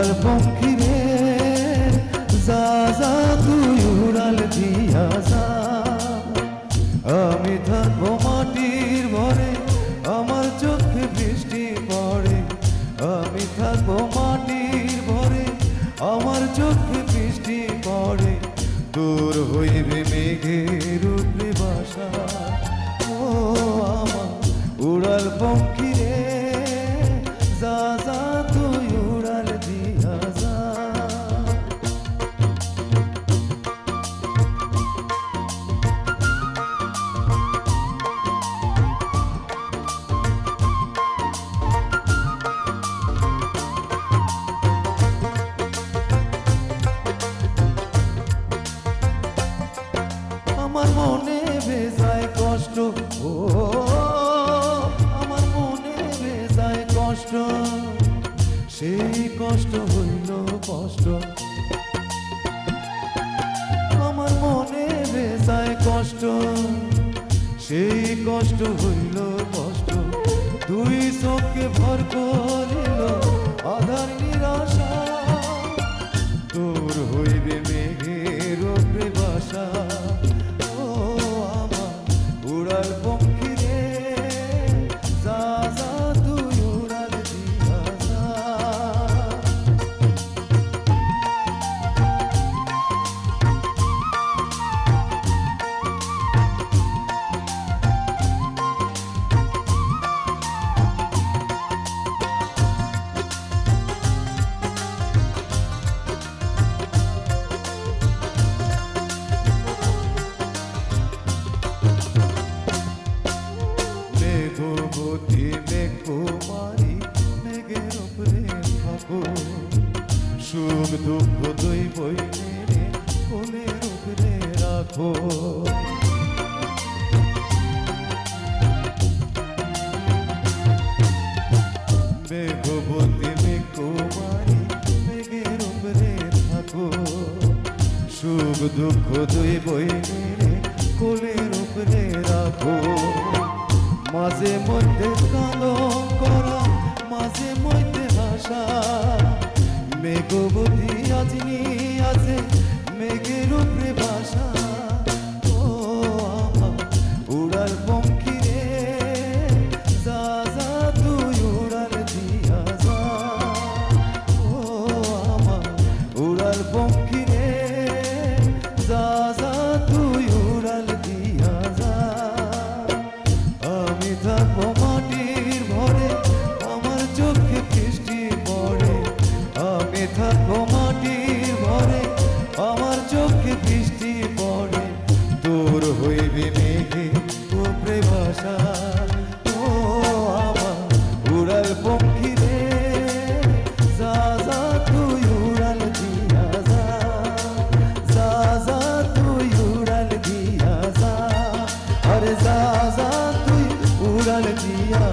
উড়াল পঙ্খী রে যা যা, তুই উড়াল দিয়া যা। আমি থাকব মাটির ভরে, আমার চোখে বৃষ্টি পড়ে। আমি থাকব মাটির ভরে, আমার চোখে বৃষ্টি পড়ে। দূর হইবে মেঘের সেই কষ্ট হইল কষ্ট। দুই চোখকে ভর করিল আধার নিরাশা। তোর হইবে মেঘের বাসা সুখ দুঃখ দুই বই মেরে কোলের উপরে রাখো। মেঘ কুমারী মেঘের উপরে থাকো। সুখ দুঃখ দুই বই মেরে কোলের উপরে রাখো। মাঝে মধ্যে কালো করা, মাঝে মধ্যে হাসা মেঘবতী আজনি আছে। দূর হইবে মেঘে উপরে ভাষা ও আমার উড়াল পঙ্খী রে, যা যা, তুই উড়াল দিয়া যা। যা যা, তুই উড়াল দিয়া যা। আরে যা যা, তুই উড়াল দিয়া